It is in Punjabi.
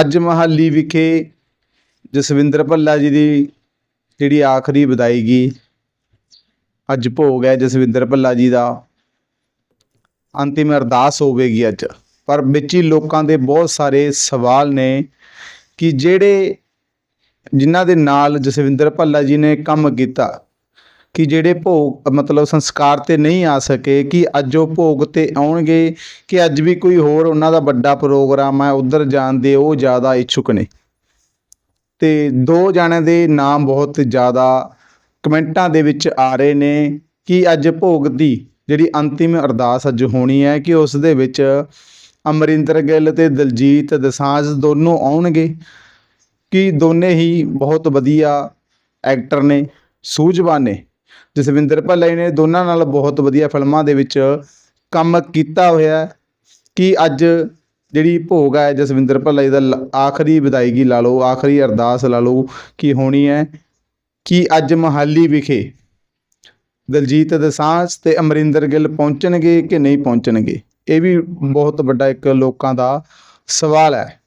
ਅੱਜ ਮਹਾਲੀ ਵਿਖੇ ਜਸਵਿੰਦਰ ਭੱਲਾ ਜੀ ਦੀ ਜਿਹੜੀ ਆਖਰੀ ਵਿਦਾਇਗੀ ਅੱਜ ਭੋਗ ਹੈ ਜਸਵਿੰਦਰ ਭੱਲਾ ਜੀ ਦਾ। ਅੰਤਿਮ ਅਰਦਾਸ ਹੋਵੇਗੀ ਅੱਜ। ਪਰ ਵਿੱਚ ਹੀ ਲੋਕਾਂ ਦੇ ਬਹੁਤ ਸਾਰੇ ਸਵਾਲ ਨੇ ਕਿ ਜਿਹੜੇ ਜਿਨ੍ਹਾਂ ਦੇ ਨਾਲ ਜਸਵਿੰਦਰ ਭੱਲਾ ਜੀ ਨੇ ਕੰਮ ਕੀਤਾ ਕਿ ਜਿਹੜੇ ਭੋਗ, ਮਤਲਬ ਸੰਸਕਾਰ ਤੇ ਨਹੀਂ ਆ ਸਕੇ, ਕਿ ਅੱਜ ਉਹ ਭੋਗ ਤੇ ਆਉਣਗੇ, ਕਿ ਅੱਜ ਵੀ ਕੋਈ ਹੋਰ ਉਹਨਾਂ ਦਾ ਵੱਡਾ ਪ੍ਰੋਗਰਾਮ ਹੈ, ਉਧਰ ਜਾਣ ਦੇ ਉਹ ਜ਼ਿਆਦਾ ਇੱਛੁਕ ਨੇ। ਤੇ ਦੋ ਜਣਿਆਂ ਦੇ ਨਾਮ ਬਹੁਤ ਜ਼ਿਆਦਾ ਕਮੈਂਟਾਂ ਦੇ ਵਿੱਚ ਆ ਰਹੇ ਨੇ ਕਿ ਅੱਜ ਭੋਗ ਦੀ ਜਿਹੜੀ ਅੰਤਿਮ ਅਰਦਾਸ ਅੱਜ ਹੋਣੀ ਹੈ, ਕਿ ਉਸ ਦੇ ਵਿੱਚ ਅਮਰਿੰਦਰ ਗਿੱਲ ਤੇ ਦਲਜੀਤ ਦਸਾਂਝ ਦੋਨੋਂ ਆਉਣਗੇ। ਕਿ ਦੋਨੇ ਹੀ ਬਹੁਤ ਵਧੀਆ ਐਕਟਰ ਨੇ, ਸੂਝਵਾਨ ਨੇ। ਜਸਵਿੰਦਰ ਭੱਲਾ ਜੀ ਨੇ ਦੋਨਾਂ ਨਾਲ ਬਹੁਤ ਵਧੀਆ ਫਿਲਮਾਂ ਦੇ ਵਿੱਚ ਕੰਮ ਕੀਤਾ ਹੋਇਆ ਕਿ ਅੱਜ ਜਿਹੜੀ ਭੋਗ ਹੈ ਜਸਵਿੰਦਰ ਭੱਲਾ ਜੀ ਦਾ ਆਖਰੀ ਵਿਦਾਇਗੀ ਲਾ ਲਓ, ਆਖਰੀ ਅਰਦਾਸ ਲਾ ਲਓ ਕਿ ਹੋਣੀ ਹੈ ਕਿ ਅੱਜ ਮਹਾਲੀ ਵਿਖੇ ਦਲਜੀਤ ਦਸਾਂਝ ਤੇ ਅਮਰਿੰਦਰ ਗਿੱਲ ਪਹੁੰਚਣਗੇ ਕਿ ਨਹੀਂ ਪਹੁੰਚਣਗੇ? ਇਹ ਵੀ ਬਹੁਤ ਵੱਡਾ ਇੱਕ ਲੋਕਾਂ ਦਾ ਸਵਾਲ ਹੈ।